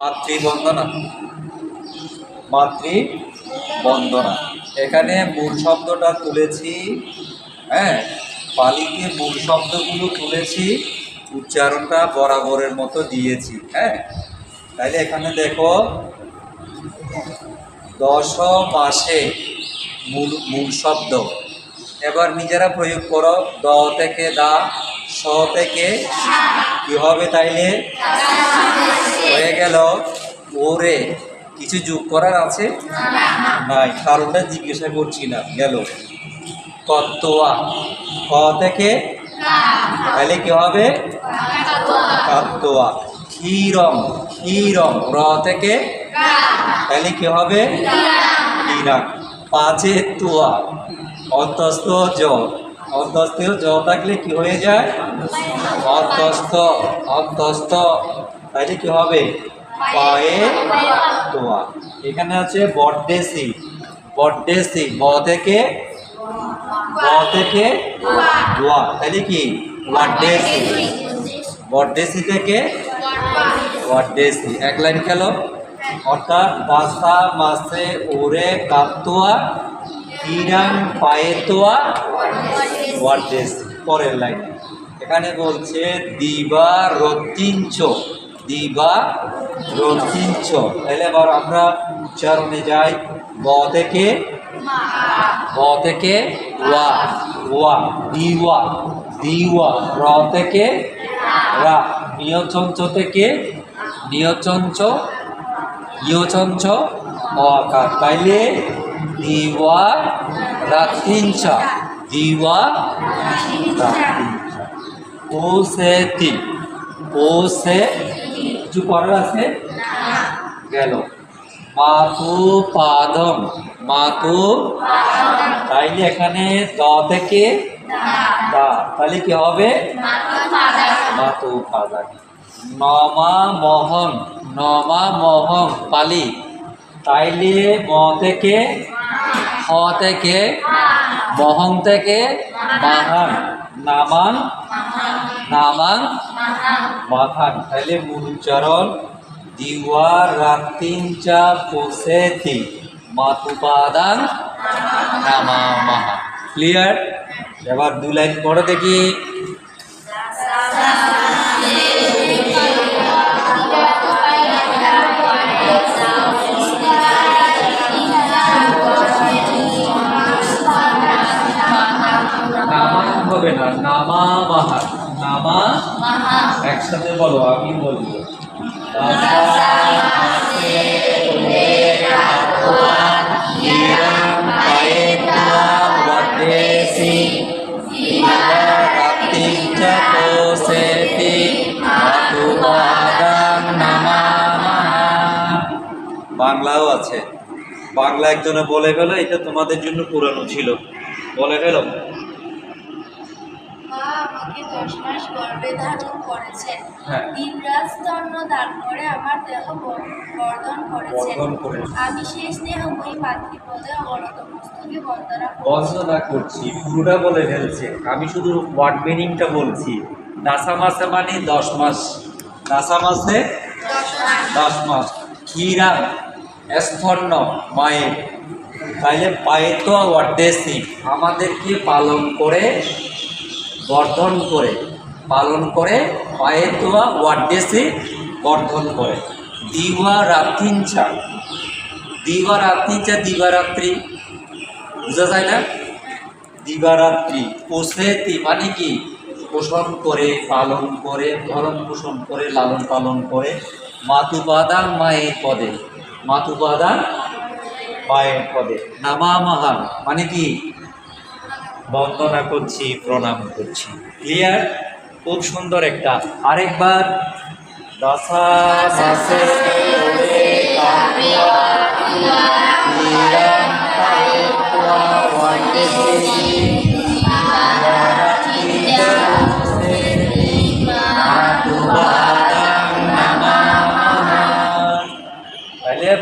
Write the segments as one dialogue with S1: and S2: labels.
S1: মাতৃবন্দনা। মাতৃবন্দনা। এখানে মূল শব্দটা তুলেছি হ্যাঁ? পালিতে মূল শব্দগুলো তুলেছি, উচ্চারণটা বরাবরের মতো দিয়েছি হ্যাঁ? তাইলে এখানে দেখো দশ মাসে মূল মূল শব্দ। এবার নিজেরা প্রয়োগ করো, দ থেকে দা, স থেকে কি হবে তাইলে? হয়ে গেল। ওরে, কিছু যোগ করার আছে? নাই, কারণটা জিজ্ঞাসা করছি না, গেল। কত্তোয়া ক থেকে? তাহলে কি হবে? কাত্তোয়া ক্ষীরম। ক্ষীরম। র থেকে? তাহলে কি হবে? ক্ষীরাম। পাঁচে তোয়া। অন্তস্থ জ। অন্তস্থ জ থাকলে কি হয়ে যায়? অন্তস্থ। অন্তস্থ। তাহলে কি হবে? পায়ে তোয়া এখানে আছে বড্ডেসি বড্ডেসি ব থেকে ব থেকে দোয়া। তাহলে কি? ওয়াড্ডেসি বড্ডেসি থেকে ওয়াড্ডেসি এক লাইন খেলো। অর্থাৎ দাসা মাসে ওরে কাতোয়া কিরাম পায়েতোয়া ওয়ার্ডেসি পরের লাইন। এখানে বলছে, দিবা রতিঞ্চ দিবা রতিঞ্চ তাহলে এবার আমরা উচ্চারণে যাই। ব থেকে ব থেকে ওয়া ওয়া দিওয়া দিওয়া, র থেকে রা। নিয়চঞ্চ থেকে নিয়চঞ্চ ইয়চঞ্চ অকার। তাইলে দিওয়া রাত্রিঞ্চা দিওয়া রাত্রিঞ্চা ও সে তিন ও সে কিছু পরের আছে? গেল। মাতু পাদম মাতু? তাইলে এখানে দ থেকে দা। তাহলে কি হবে? মাতু পাদম নমা মোহন নমা মোহন পালি। তাইলে ম থেকে হ থেকে মহং থেকে মাহান নামান নামান মাথান তাইলে মূল উচ্চারণ দিওয়া রাত্রিঞ্চা পোষেতি মাতুপাদান নামা মাহা ক্লিয়ার এবার দু লাইন পড়ে দেখি। হবে না নামা মাহা একসাথে বলো আমি বলব বাংলাও আছে। বাংলা একজনে বলে গেল, এটা তোমাদের জন্য পুরানো ছিল। বলে গেল।
S2: মা আমাকে দশ মাস গর্ভে ধারণ করেছেন।
S1: হ্যাঁ।
S2: দিনরাত দান করে আমার দেহ বর্ধন করেছেন। আমি মাতৃপদে মস্তকে বন্দনা
S1: বঞ্চনা করছি পুরোটা বলে ফেলছে। আমি শুধু ওয়ার্ড মিনিংটা বলছি। দাসা মাসে মানে দশ মাস। দাসা মাসে দশ মাস। ক্ষীরা স্তন্য মায়ের তাইলে পায়ে তো ওয়ার্ডেসি আমাদেরকে পালন করে বর্ধন করে পালন করে পায়ে তোয়া ওয়ার্ডেসি বর্ধন করে। দিওয়া রাত্রিঞ্চা। দিবা রাত্রিঞ্চা দিবারাত্রি বোঝা যায় না? দিবারাত্রি পোষেতি মানে কি? পোষণ করে, পালন করে ভরণ পোষণ করে, লালন পালন করে। মাতুপাদান মায়ের পদে। মাতুপাদান মায়ের পদে। নামা মহান। মানে কি? বন্দনা করছি, প্রণাম করছি। ক্লিয়ার খুব সুন্দর একটা। আরেকবার। দশা পায়ে তোয়া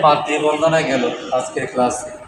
S1: মাতৃবন্দনা গেল আজকের ক্লাসে।